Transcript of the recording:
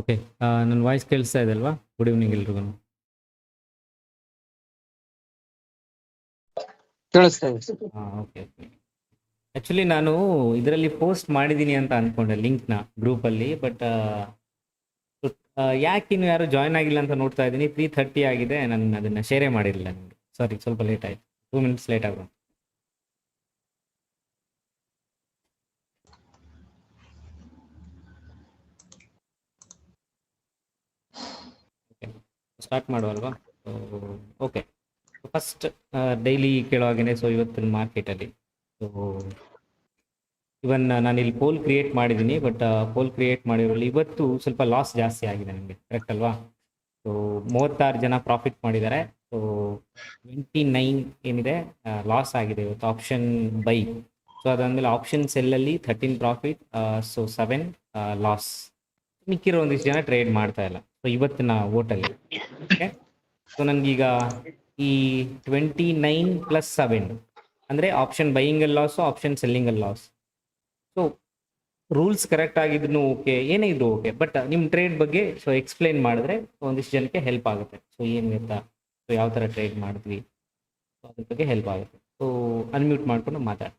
Okay ನನ್ನ voice ಕೇಳಿಸ್ತಾ ಇದೆ ಅಲ್ವಾ? ಗುಡ್ ಈವ್ನಿಂಗ್ ಎಲ್ರಿಗೂ. ಕೇಳಿಸ್ತಾ ಇದೆ. ಹಾಂ ಓಕೆ ಓಕೆ ಆ್ಯಕ್ಚುಲಿ ನಾನು ಇದರಲ್ಲಿ ಪೋಸ್ಟ್ ಮಾಡಿದ್ದೀನಿ ಅಂತ ಅಂದ್ಕೊಂಡೆ ಲಿಂಕ್ನ ಗ್ರೂಪಲ್ಲಿ ಬಟ್ ಯಾಕೆ ಇನ್ನು ಯಾರು ಜಾಯ್ನ್ ಆಗಿಲ್ಲ ಅಂತ ನೋಡ್ತಾ ಇದ್ದೀನಿ ತ್ರೀ ಥರ್ಟಿ ಆಗಿದೆ ನಾನು ಅದನ್ನು ಶೇರೇ ಮಾಡಿರಲಿಲ್ಲ ನಿಮಗೆ. ಸಾರಿ ಸ್ವಲ್ಪ ಲೇಟ್ ಆಯಿತು. ಟೂ ಮಿನಿಟ್ಸ್ ಲೇಟ್ ಆಗೋದು ಸ್ಟಾರ್ಟ್ ಮಾಡುವಲ್ವಾ? ಓಕೆ ಫಸ್ಟ್ ಡೈಲಿ ಕೇಳುವಾಗೇ ಸೊ ಇವತ್ತಿನ ಮಾರ್ಕೆಟಲ್ಲಿ ಸೊ ಇವನ್ ನಾನು ಇಲ್ಲಿ ಪೋಲ್ ಕ್ರಿಯೇಟ್ ಮಾಡಿದ್ದೀನಿ ಬಟ್ ಪೋಲ್ ಕ್ರಿಯೇಟ್ ಮಾಡಿರೋಲ್ಲಿ ಇವತ್ತು ಸ್ವಲ್ಪ ಲಾಸ್ ಜಾಸ್ತಿ ಆಗಿದೆ ನನಗೆ ಕರೆಕ್ಟ್ ಅಲ್ವಾ? ಸೊ ಮೂವತ್ತಾರು ಜನ ಪ್ರಾಫಿಟ್ ಮಾಡಿದ್ದಾರೆ. ಸೊ ಟ್ವೆಂಟಿ ನೈನ್ ಏನಿದೆ ಲಾಸ್ ಆಗಿದೆ ಇವತ್ತು ಆಪ್ಷನ್ ಬೈ ಸೊ ಅದಾದಮೇಲೆ option ಸೆಲ್ಲಲ್ಲಿ thirteen profit so seven loss ಮಿಕ್ಕಿರೋ ಒಂದಿಷ್ಟು ಜನ ಟ್ರೇಡ್ ಮಾಡ್ತಾ ಇಲ್ಲ. ಸೊ ಇವತ್ತಿನ ಓಟಲ್ಲಿ ಓಕೆ ಸೊ ನನಗೀಗ ಈ ಟ್ವೆಂಟಿ ನೈನ್ ಪ್ಲಸ್ ಸೆವೆನ್ ಅಂದರೆ ಆಪ್ಷನ್ ಬೈಯಿಂಗಲ್ಲಿ ಲಾಸು ಆಪ್ಷನ್ ಸೆಲ್ಲಿಂಗಲ್ಲಿ ಲಾಸ್ ಸೊ ರೂಲ್ಸ್ ಕರೆಕ್ಟ್ ಆಗಿದ್ರು ಓಕೆ ಏನೇ ಇದ್ರು ಓಕೆ ಬಟ್ ನಿಮ್ಮ ಟ್ರೇಡ್ ಬಗ್ಗೆ ಸೊ ಎಕ್ಸ್ಪ್ಲೇನ್ ಮಾಡಿದ್ರೆ ಒಂದಿಷ್ಟು ಜನಕ್ಕೆ ಹೆಲ್ಪ್ ಆಗುತ್ತೆ. ಸೊ ಏನು ಗೊತ್ತಾ? ಸೊ ಯಾವ ಥರ ಟ್ರೇಡ್ ಮಾಡಿದ್ವಿ? ಸೊ ಅದ್ರ ಬಗ್ಗೆ ಹೆಲ್ಪ್ ಆಗುತ್ತೆ. ಸೊ ಅನ್ಮ್ಯೂಟ್ ಮಾಡ್ಕೊಂಡು ಮಾತಾಡಿ